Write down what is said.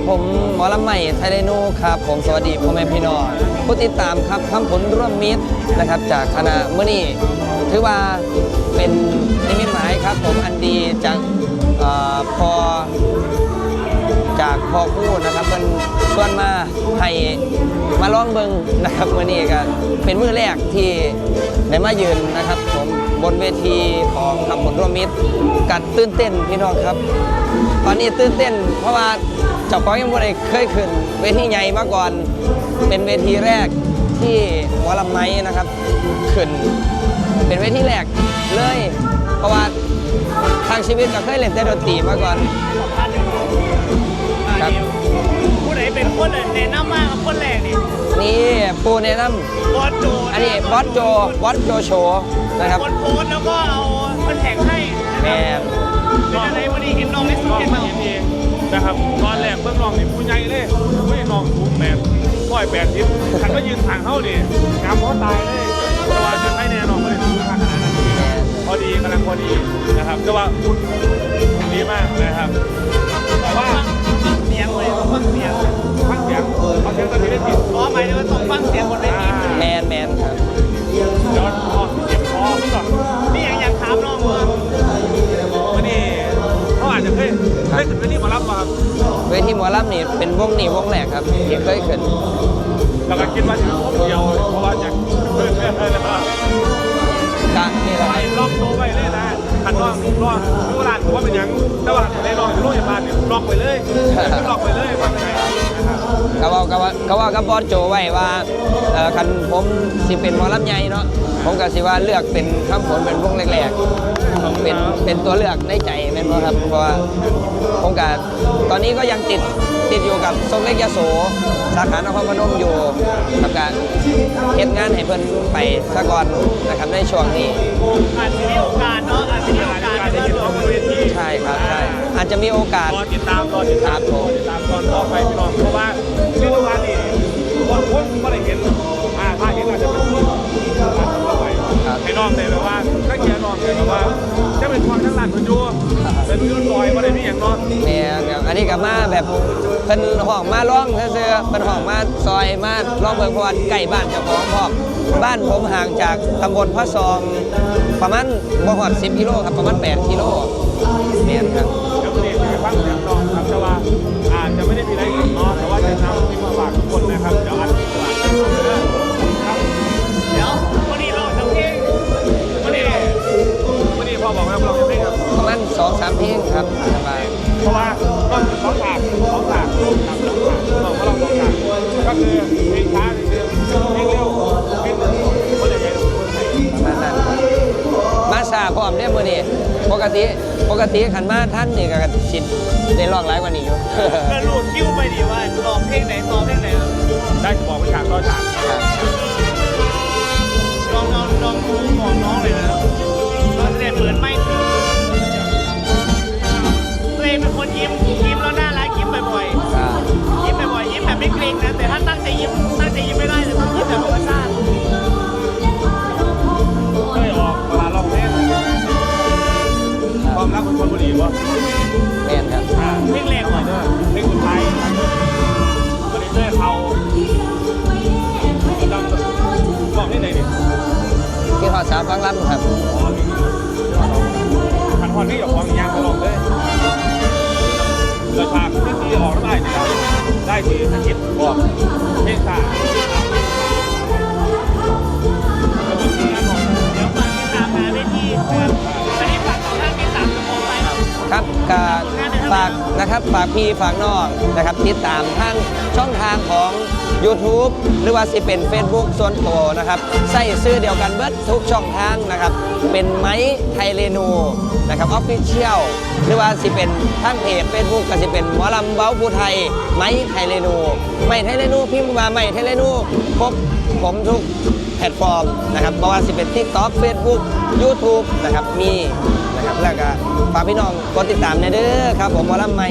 ับผมหมอลำใหม่ไทยเรนูครับ ผมสวัสดีพ่อแม่พี่น้องผู้ติดตามครับคำผลร่วมมิตรนะครับ จากคณะมื่อนี่ถือว่าเป็นนิมิตหมายครับ ผมอันดีจากอพอ พอคู่นะครับมันชวนมาให้มาลองเบิงนะครับวันนี้ก็เป็นมื้อแรกที่ได้มายืนนะครับผมบนเวทีของคำผลร่วมมิตรกัดตื่นเต้นพี่น้องครับ ตอนนี้ตื่นเต้น เพราะว่าเจ้าของยังไม่ได้เคยขึ้น เวทีใหญ่มาก่อน เป็นเวทีแรกที่หมอลำไนนะครับขึ้น เป็นเวทีแรกเลย เพราะว่าทางชีวิตก็เคยเล่นแต่ดนตรีมาก่อน ครับ ผู้ใดเป็นคนแนะนำมากคนแรกนี่นี่ปูแนะนบอสโจำอันนี้บอสโจบอสโจโชว์นะครับคนโพสต์แล้วก็เอาคนแท็กให้แมนเป็นอะไรวันนี้เห็นน้องได้สุดก็เห็นมาน้องเห็นเองนะครับตอนแรกเบื้องนองนี่ผู้ใหญ่เลยผู้ใหญ่นองสูงแมนร้อยแปดสิบฉันก็ยืนทางเข้านี่งามเขาตายเลยเพราะว่าจะให้แน่นอนไม่ได้สูงขนาดนั้นพอดีกำลังพอดีนะครับแต่ว่าคุณดีมากนะครับแต่ว่าเสียง เลยต้องฟังเสียงฟังเสียงฟังเสียงตอนนี้ได้ผิดเพราะหมายถึงว่าต้องฟังเสียงบนเวทีแมนแมนครับเดี๋ยวพอเจ็บคอมั้งก่อนนี่ยังอยากถามน้องว่าวันนี้เขาอาจจะเคยเคยขึ้นไปที่หมารับมาครับเวทีหมอลำนี่เป็นวงนี่วงแรกครับที่เคยขึ้นเราก็คิดว่าจะครบเดียวเพราะว่าอยากเพื่อนเพื่อนเพื่อนแล้วก็กะนี่แหละไปครับล็อกโตไว้เลยนะขันล็อกล็อกทุกร้านผมว่าเป็นยังแต่ว่าในล็อกในโรงพยาบาลเนี่ยล็อกไปเลยล็อกไปเลย ก็ว่าก็ว่าก็ว่ากับบอสโจไว้ว่าเอ่อคันผมสิเป็นหมอลำใหญ่เนาะผมก็สิว่าเลือกเป็นคำผลเป็นวงแรกๆเป็นเป็นตัวเลือกในใจแม่นบ่ครับเพราะว่าผมก็ตอนนี้ก็ยังติดติดอยู่กับทรงเล็กยโสสาขานครพนมอยู่กับการเฮ็ดงานให้เพิ่นไปซะก่อนนะครับในช่วงนี้อาจจะมีโอกาสเนาะอาจจะมีโอกาสการในจะเรื่เห็นองเขาบนเวทีใช่ครับใช่ อาจจะมีโอกาส รอติดตามรอติดตามรอติดตามตอนต่อไปพี่น้องเพราะว่าฤดูกาลนี้คนคนไม่ได้เห็นอ่าถ้าเห็นอาจจะเป็นที่การต่อไปให้น้องเลยแบบว่าถ้าเกียร์น้องเลยแบบว่าจะเป็นความทั้งหลานเหมือนยูเป็นยูลอยมาได้นี่อย่างน้องแม่นครับอันนี้ก็มาแบบเพิ่นห้องมาร้องซื่อๆเพิ่นห้องมาซอยมาร้องเบิ่งเพราะว่าใกล้บ้านเจ้าของพร้อมบ้านผมห่างจากตำบลพระซองประมาณบ่ฮอด10กิโลครับประมาณ8กิโล เมื่อนี้ปกติปกติขันมาท่านนี่ก็สิได้ร้องหลายกว่านี้อยู่ก็ลูดคิ้วไปดีว่าตอบเพลงไหนตอบเพลงไหน ได้จะบ ฟังลํครับ ขันพอนนี่กับความยางตลอดเลยเกระชากที่ตีออกได้ดีครับได้ทีสกิดบอกเพลงตาเดี๋ยวฝากติดตามงานได้ที่นะครับวันนี้ฝากของท่านที่สามจะมองไปครับ ครับก็ฝากนะครับฝากพี่ฝากน้องนะครับติดตามทางช่องทางของ YouTube หรือว่าสิเป็น Facebook ส่วนตัวนะครับใส่ซื้อเดียวกันเบิดทุกช่องทางนะครับ เป็นไม้ไทยเรนูนะครับออฟฟิเชียลหรือว่าสิเป็นทางเพจ Facebook ก็สิเป็นหมอลำเบ้าภูไทย ไม้ไทยเรนูไม้ไทยเรนูพิมพ์มาไม้ไทยเรนูพบผมทุกแพลตฟอร์มนะครับไม่ว่าสิเป็น TikTok Facebook YouTube นะครับมีนะครับแล้วก็ฝากพี่น้องกดติดตามในเด้อครับผมหมอลำไม่